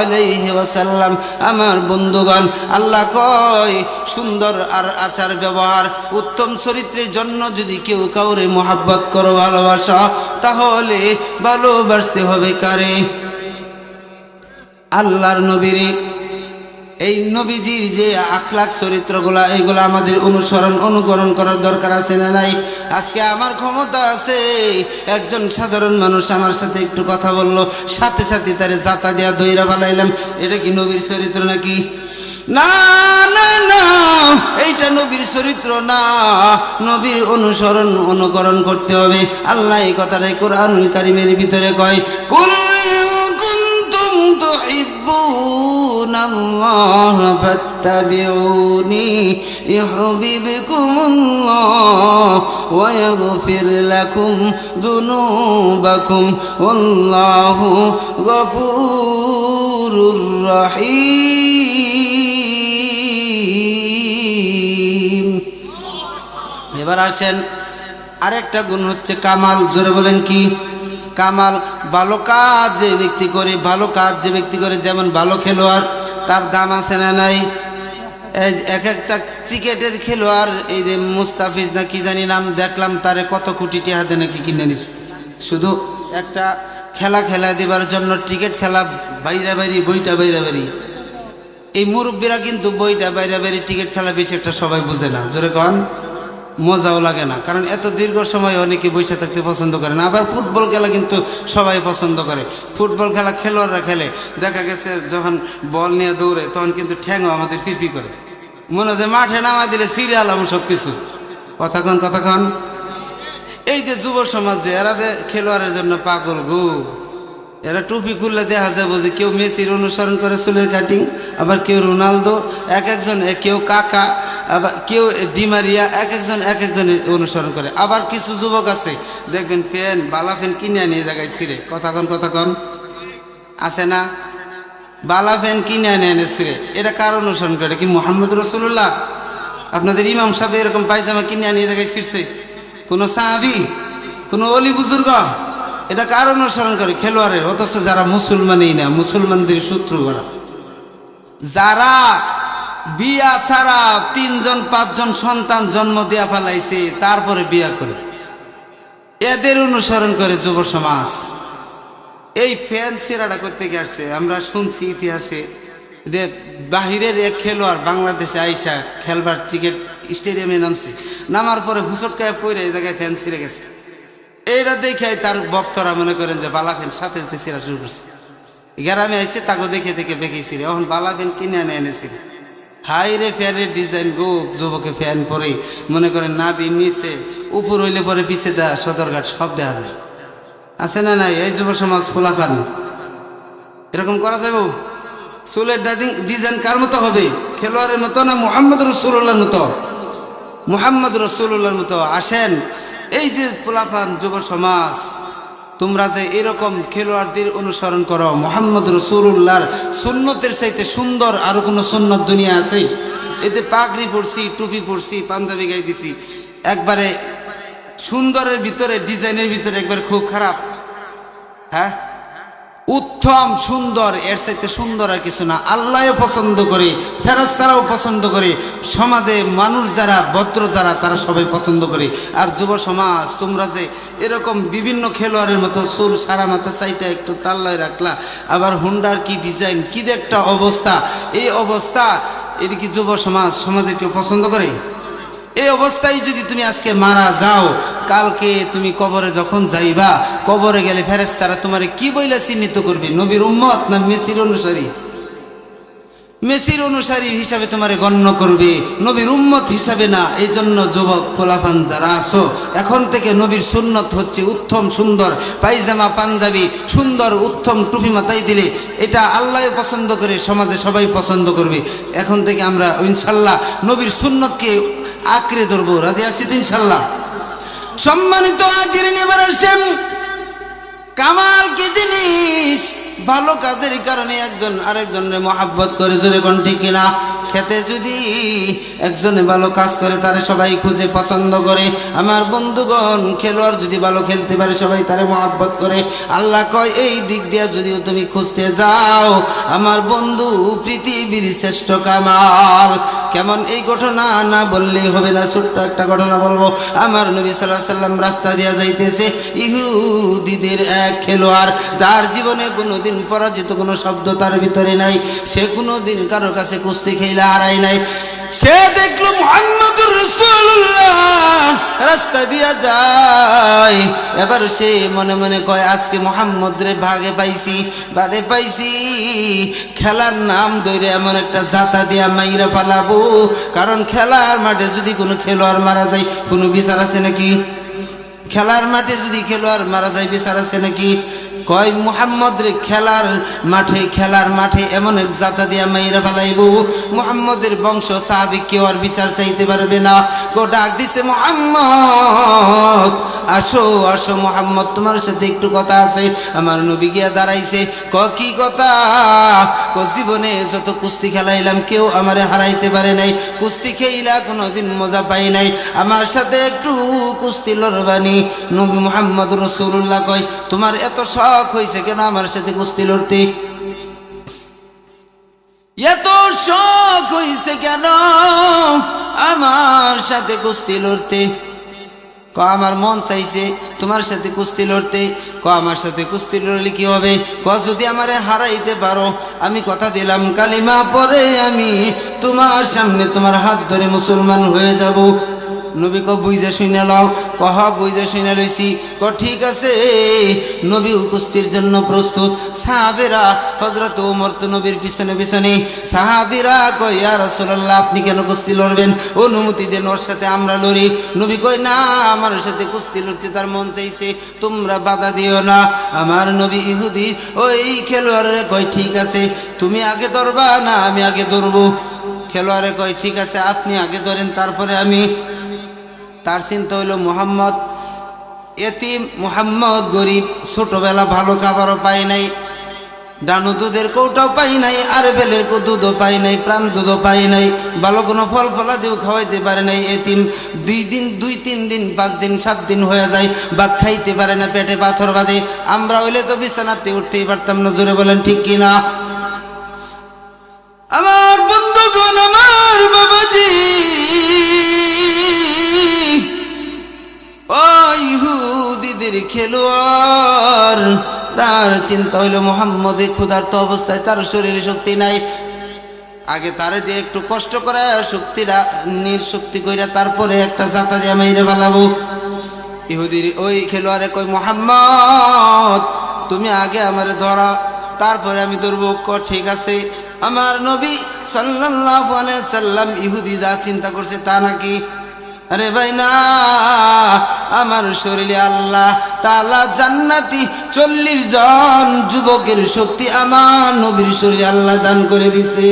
আলাইহি ওয়াসাল্লাম, আমার বন্ধুগণ, আল্লাহ কয়, সুন্দর আর আচার ব্যবহার, উত্তম চরিত্রের জন্য যদি কেউ কাউরে মোহাব্বত করো, ভালোবাসা, তাহলে ভালোবাসতে হবে কারে? আল্লাহর নবীরে। এই নবীজির যে আখলাখ চরিত্রগুলা, এগুলো আমাদের অনুসরণ, অনুকরণ করার দরকার আছে না নাই? আজকে আমার ক্ষমতা আছে। একজন সাধারণ মানুষ আমার সাথে একটু কথা বলল, সাথে সাথে তারে জাতা দিয়া দইরা বানাইলাম। এটা কি নবীর চরিত্র নাকি? না না না, এইটা নবীর চরিত্র না। নবীর অনুসরণ, অনুকরণ করতে হবে। আল্লাহ এই কথাটাই কোরআন কারিমের ভিতরে কয় কুনতুম তুহিব্বুনাল্লাহ ফাত্তাবিউনি ইউহিব্বুকুমুল্লাহ ওয়া ইয়াগফির লাকুম যুনুবাকুম ওয়াল্লাহু গফুরুর রহিম এবার আসেন আরেকটা গুণ হচ্ছে কামাল, জোরে বলেন কি? কামাল ভালো কাজ যে ব্যক্তি করে, ভালো কাজ যে ব্যক্তি করে, যেমন ভালো খেলোয়াড়, তার দাম আছে না নাই? এক একটা ক্রিকেটের খেলোয়াড়, এই যে মুস্তাফিজ না কি জানি নাম, দেখলাম তারে কত কোটি টাকা নাকি কিনে নিস শুধু একটা খেলা খেলা দেবার জন্য ক্রিকেট খেলা বাইরে বাইরে, বইটা বাইরে বাইরে। এই মুরব্বীরা কিন্তু বইটা বাইরে বাইরে টিকিট খেলা বেশি একটা সবাই বুঝে না। জোরে কন। মজাও লাগে না। কারণ এত দীর্ঘ সময় অনেকে বসে থাকতে পছন্দ করে না। আবার ফুটবল খেলা কিন্তু সবাই পছন্দ করে। ফুটবল খেলা খেলোয়াড়রা খেলে। দেখা গেছে যখন বল নিয়ে দৌড়ে, তখন কিন্তু ঠ্যাংও আমাদের ফিরফি করে। মনে হয় মাঠে নামা দিলে সিরিয়াল আমি সব কিছু কথাক্ষণ কথাক্ষণ এই যে যুব সমাজে এরা যে খেলোয়াড়ের জন্য পাগল গু। এরা টুপি খুললে দেখা যাব যে কেউ মেসির অনুসরণ করে চুলের কাটিং, আবার কেউ রোনালদো, এক একজন কেউ কাকা। আবার কেউ ডিমারিয়া, এক একজন, এক একজনের অনুসরণ করে। আবার কিছু যুবক আছে, দেখবেন ফ্যান বালা ফ্যান কিনে আনি এই জায়গায় ছিঁড়ে কথাক্ষণ কথাক্ষণ আছে না? বালা ফ্যান কিনে আনে এনে ছিঁড়ে এটা কার অনুসরণ করে? কি মোহাম্মদ রসুল্লাহ আপনাদের ইমাম সাহেব এরকম পায়জামা কিনে আনি এই জায়গায় ছিঁড়ছে কোনো সাহাবি? কোনো অলি বুজুর্গ? এটা কার অনুসরণ করে? খেলোয়াড়ের। অথচ যারা মুসলমানই না, মুসলমানদের শত্রু করা যারা বিয়া ছাড়া তিনজন, পাঁচজন সন্তান জন্ম দেয়া ফেলাইছে, তারপরে বিয়া করে। এদের অনুসরণ করে যুব সমাজ। এই ফ্যান সিরাটা করতে গেছে। আমরা শুনছি ইতিহাসে যে বাহিরের এক খেলোয়াড় বাংলাদেশে আইসা খেলবার টিকিট স্টেডিয়ামে নামছে। নামার পরে হুসটকায় পড়ে এই জায়গায় ফ্যান ছিঁড়ে গেছে। এইটা দেখে তার ভক্তরা মনে করেন যে বালা ফ্যান, সাথে ছিঁড়া শুরু করছে। গ্রামে আইসে তাকে দেখে দেখে বেঁকেছিল এখন বালা ফ্যান কিনে এনে এনেছিল হাই রে ফ্যানের ডিজাইন গো, যুবকে ফ্যান পরে। মনে করেন নাবি নিচে, উপর হইলে পরে পিছে দেয়া সদরঘাট সব দেওয়া যায়। আছে না নাই? এই যুব সমাজ খোলা পান এরকম করা যাবে? চুলের ডাইজিং ডিজাইন কার মতো হবে? খেলোয়াড়ের মতো না মোহাম্মদ রসুল্লাহর মতো? মোহাম্মদ রসুল্লাহর মতো। আসেন। এই যে পোলাপান যুব সমাজ তোমরা যে এরকম খেলোয়াড়দের অনুসরণ করো, মোহাম্মদ রসুল্লাহর সুন্নতের চাইতে সুন্দর আরও কোনো সুন্নত দুনিয়া আছে? এতে পাগড়ি পরছি, টুপি পরছি, পাঞ্জাবি গাই দিছি একবারে সুন্দরের ভিতরে, ডিজাইনের ভিতরে একবার খুব খারাপ। হ্যাঁ? উত্তম, সুন্দর, এর চাইতে সুন্দর আর কিছু না। আল্লাহও পছন্দ করে ফেরস্তারাও পছন্দ করে। সমাজে মানুষ যারা, ভদ্র যারা, তারা সবাই পছন্দ করে। আর যুব সমাজ, তোমরা যে এরকম বিভিন্ন খেলোয়াড়ের মতো চুল সারা মাথা সাইটা একটু তাল্লায় রাখলা, আবার হুন্ডার কি ডিজাইন কি একটা অবস্থা। এই অবস্থা, এর কি যুব সমাজ সমাজে কেউ পছন্দ করে? এই অবস্থায় যদি তুমি আজকে মারা যাও কালকে তুমি কবরে যখন যাইবা, কবরে গেলে ফেরেস তারা তোমার কি বইলা চিহ্নিত করবে? নবীর উম্মত না মেসির অনুসারী? মেসির অনুসারী হিসাবে তোমারে গণ্য করবে, নবীর উম্মত হিসাবে না। এই জন্য যুবক ফোলাফান যারা আসো এখন থেকে নবীর সুন্নত হচ্ছে উত্তম, সুন্দর, পায়জামা, পাঞ্জাবি, সুন্দর, উত্তম, টুপি মাথায় দিলে এটা আল্লাহ পছন্দ করে, সমাজে সবাই পছন্দ করবে। এখন থেকে আমরা ইনশাল্লাহ নবীর সুন্নতকে আঁকড়ে ধরবো। রাজি আছি তো ইনশাল্লাহ? সম্মানিত আজির নিবার আসেন কামাল কি জিনিস ভালো কাজের কারণে একজন আরেকজনের মহাব্বত করে, জোরে কোন ঠিক কিনা? খেতে যদি একজনে ভালো কাজ করে, তারে সবাই খুঁজে পছন্দ করে। আমার বন্ধুগণ, খেলোয়াড় যদি ভালো খেলতে পারে, সবাই তারে মহাব্বত করে। আল্লাহ কয়, এই দিক দিয়ে যদিও তুমি খুঁজতে যাও, আমার বন্ধু পৃথিবীর শ্রেষ্ঠ কামাল। কেমন এই ঘটনা না বললেই হবে না, ছোট্ট একটা ঘটনা বলব। আমার নবী সাল্লাহ সাল্লাম রাস্তা দিয়া যাইতেছে, ইহুদিদের এক খেলোয়াড় তার জীবনে কোনোদিন পরাজিত কোনো শব্দ তার ভিতরে নাই। সে কোনোদিন কারও কাছে কুস্তি খেলা হারাই নাই। সে দেখল মোহাম্মদুর রাস্তা দিয়া যায়। এবার সে মনে মনে কয়, আজকে মোহাম্মদ রে ভাগে পাইছি, বাদে পাইছি। খেলার নাম ধরে এমন একটা জাতা দিয়া মাইরা ফালাবো। কারণ খেলার মাঠে যদি কোনো খেলোয়াড় মারা যায়, কোনো বিচার আছে নাকি? খেলার মাঠে যদি খেলোয়াড় মারা যায়, বিচার আছে নাকি? কয়, মুহাম্মদ রে, খেলার মাঠে খেলার মাঠে এমন এক জাতা দিয়া মাইরা ফেলাইব। মুহাম্মদের বংশ সাহাবিক কেউ আর বিচার চাইতে পারবে না। কো ডাক দিছে, মুহাম্মদ, আসো আসো মোহাম্মদ, তোমার সাথে একটু কথা আছে। আমার নবী গিয়া দাঁড়াইছে, ক, কি কথা? জীবনে যত কুস্তি খেলাইলাম, কেউ আমারে হারাইতে পারে নাই। কুস্তি খেইলা কোনোদিন মজা পাই নাই। আমার সাথে একটু কুস্তি লড়বানি, নবী মোহাম্মদ রসুল্লাহ কয়, তোমার এত শখ হয়েছে কেন আমার সাথে কুস্তি লড়তে? এত শখ হয়েছে কেন আমার সাথে কুস্তি লড়তে? ক আমার মন চাইছে তোমার সাথে কুস্তি লড়তে। ক আমার সাথে কুস্তি লড়লে কি হবে? ক যদি আমারে হারাইতে পারো আমি কথা দিলাম কালিমা পরে আমি তোমার সামনে তোমার হাত ধরে মুসলমান হয়ে যাব। নবী ক বুঝে শুনে লও। কহ, বুঝে শুনে লইছি। ক ঠিক আছে। নবী কুস্তির জন্য প্রস্তুত। সাহাবেরা হজরত ওমর তো নবীর পিছনে পিছনে, সাহাবিরা কই ইয়া রাসূলুল্লাহ, আপনি কেন কুস্তি লড়বেন? অনুমতি দেন, ওর সাথে আমরা লড়ি। নবী কয়, না, আমার সাথে কুস্তি লড়তে তার মন চাইছে। তোমরা বাধা দিও না। আমার নবী ইহুদি, ওই খেলোয়াড়রে কয়, ঠিক আছে, তুমি আগে ধরবা না, আমি আগে ধরবো। খেলোয়াড়ে কয়, ঠিক আছে, আপনি আগে ধরেন, তারপরে আমি তার চিন্তা হইল, মোহাম্মদ, এতিম মোহাম্মদ গরিব, ছোটবেলা ভালো খাবারও পাই নাই, ডানু দুধের কৌটাও পাই নাই, আর বেলের দুধও পাই নাই, প্রাণ দুধও পাই নাই, ভালো কোনো ফল ফলা দিয়েও খাওয়াইতে পারে নাই, এতিম দুই দিন, দুই তিন দিন, পাঁচ দিন, সাত দিন হয়ে যায় বা খাইতে পারে না, পেটে পাথর বাঁধে। আমরা হইলে তো বিছানাতে উঠতেই পারতাম না, জোরে বলেন, ঠিক কিনা খেলোয়াড়। তার চিন্তা হইল, মোহাম্মদে ক্ষুধার্ত অবস্থায় তার শরীরে শক্তি নাই। আগে তারে দিয়ে একটু কষ্ট করে, শক্তিরা নির্শক্তি কইরা তারপরে একটা জাতা দিয়ে মাইরে ফেলাবো। ইহুদির ওই খেলোয়াড়ে কই মোহাম্মদ, তুমি আগে আমারে ধরা, তারপরে আমি ধরবো। ক, ঠিক আছে। আমার নবী আলাইহি সাল্লাম ইহুদিদা চিন্তা করছে তা নাকি? আরে ভাই না আমার শরীরে আল্লাহ তালা জান্নাতি চল্লিশ জন যুবকের শক্তি আমার নবীর শরীরে আল্লাহ দান করে দিছে।